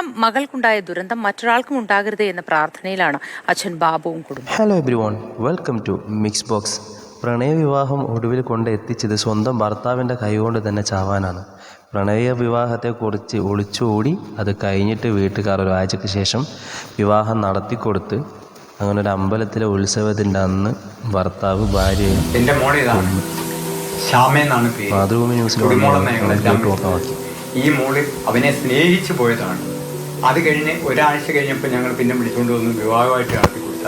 സ്വന്തം മകൾക്കുണ്ടായ ദുരന്തം മറ്റൊരാൾക്കും ഉണ്ടാകരുത് എന്ന പ്രാർത്ഥനയിലാണ് അച്ഛൻ ബാബുവും കുടുംബം hello everyone welcome to mix box പ്രണയവിവാഹം ഒടുവിൽ കൊണ്ട് എത്തിച്ചത് സ്വന്തം ഭർത്താവിന്റെ കൈകൊണ്ട് തന്നെ ചാവാനാണ്. പ്രണയ വിവാഹത്തെക്കുറിച്ച് ഒളിച്ചോടി അത് കഴിഞ്ഞിട്ട് വീട്ടുകാർ ഒരാഴ്ചയ്ക്ക് ശേഷം വിവാഹം നടത്തിക്കൊടുത്ത് അങ്ങനെ ഒരു അമ്പലത്തിലെ ഉത്സവത്തിന്റെ അന്ന് ഭർത്താവ് ഭാര്യയും മാതൃഭൂമി നോക്കാമാക്കി ഈ മോൾ അവനെ സ്നേഹിച്ചു പോയതാണ്. അത് കഴിഞ്ഞ് ഒരാഴ്ച കഴിഞ്ഞപ്പോൾ ഞങ്ങൾ പിന്നെ വിളിച്ചുകൊണ്ട് വന്ന് വിവാഹമായിട്ട് നടത്തി കൊടുത്ത.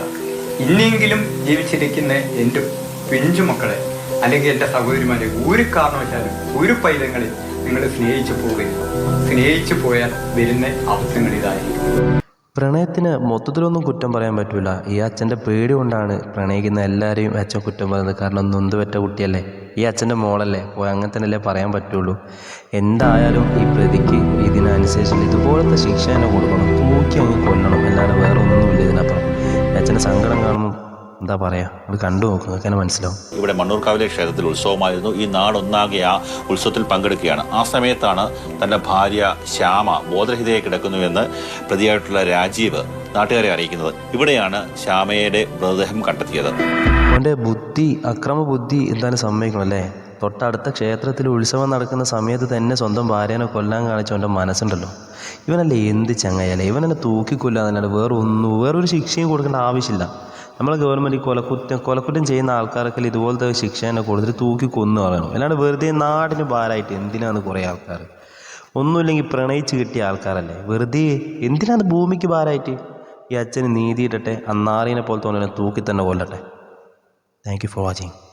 ഇനിയെങ്കിലും ജീവിച്ചിരിക്കുന്ന എന്റെ പിഞ്ചുമക്കളെ അല്ലെങ്കിൽ എന്റെ സഹോദരിമാരെ ഒരു കാരണവശാലും ഒരു പൈതങ്ങളിൽ നിങ്ങൾ സ്നേഹിച്ചു പോവുകയും സ്നേഹിച്ചു പോയാൽ വരുന്ന അവസരങ്ങൾ ഇതായിരിക്കും. പ്രണയത്തിന് മൊത്തത്തിലൊന്നും കുറ്റം പറയാൻ പറ്റില്ല ഈ അച്ഛന്റെ പേടി കൊണ്ടാണ് പ്രണയിക്കുന്ന എല്ലാവരെയും അച്ഛൻ കുറ്റം പറയുന്നത്. കാരണം നൊന്ത് പറ്റ കുട്ടിയല്ലേ? ഈ അച്ഛന്റെ മോളല്ലേ? പോയി അങ്ങനെ തന്നെയല്ലേ പറയാൻ പറ്റുള്ളൂ. എന്തായാലും ഈ പ്രതിക്ക് ഇതിനനുസരിച്ച് ഇതുപോലത്തെ ശിക്ഷ തന്നെ കൊടുക്കണം. തൂക്കി അങ്ങ് കൊല്ലണം. അല്ലാതെ വേറെ ഒന്നുമില്ല ഇതിനപ്പുറം. അച്ഛന്റെ സങ്കടം കാണുമ്പോൾ എന്താ പറയാ അത് കണ്ടു നോക്കും അങ്ങനെ മനസ്സിലാവും. ഇവിടെ മണ്ണൂർക്കാവിലെ ക്ഷേത്രത്തിൽ ഉത്സവമായിരുന്നു. ഈ നാടൊന്നാകെ ആ ഉത്സവത്തിൽ പങ്കെടുക്കുകയാണ്. ആ സമയത്താണ് തന്റെ ഭാര്യ ശ്യാമ ബോധരഹിതയായി കിടക്കുന്നുവെന്ന് പ്രതിയായിട്ടുള്ള രാജീവ് നാട്ടുകാരെ അറിയിക്കുന്നത്. ഇവിടെയാണ് ശ്യാമയുടെ മൃതദേഹം കണ്ടെത്തിയത്. അവന്റെ ബുദ്ധി അക്രമ ബുദ്ധി എന്തായാലും സമ്മതിക്കണം അല്ലേ? തൊട്ടടുത്ത ക്ഷേത്രത്തിൽ ഉത്സവം നടക്കുന്ന സമയത്ത് തന്നെ സ്വന്തം ഭാര്യനെ കൊല്ലാൻ കാണിച്ചവന്റെ മനസ്സുണ്ടല്ലോ. ഇവനല്ലേ എന്ത് ചങ്ങയല്ലേ ഇവനെന്നെ തൂക്കിക്കൊല്ലാന്നല്ലാണ്ട് വേറെ ഒന്നും വേറൊരു ശിക്ഷയും കൊടുക്കേണ്ട ആവശ്യമില്ല. നമ്മളെ ഗവൺമെന്റ് കൊലക്കുറ്റം കൊലക്കുറ്റം ചെയ്യുന്ന ആൾക്കാരൊക്കെ ഇതുപോലത്തെ ശിക്ഷ തന്നെ കൊടുത്തിട്ട് തൂക്കി കൊന്നു പറയണം. അല്ലാണ്ട് വെറുതെ നാടിന് ഭാരമായിട്ട് എന്തിനാണ് കുറേ ആൾക്കാർ? ഒന്നുമില്ലെങ്കിൽ പ്രണയിച്ച് കിട്ടിയ ആൾക്കാരല്ലേ? വെറുതെ എന്തിനാണ് ഭൂമിക്ക് ഭാരമായിട്ട്? ഈ അച്ഛന് നീതി ഇടട്ടെ അന്നാറിനെ പോലെ തോന്നുന്ന തൂക്കി തന്നെ കൊല്ലട്ടെ. Thank you for watching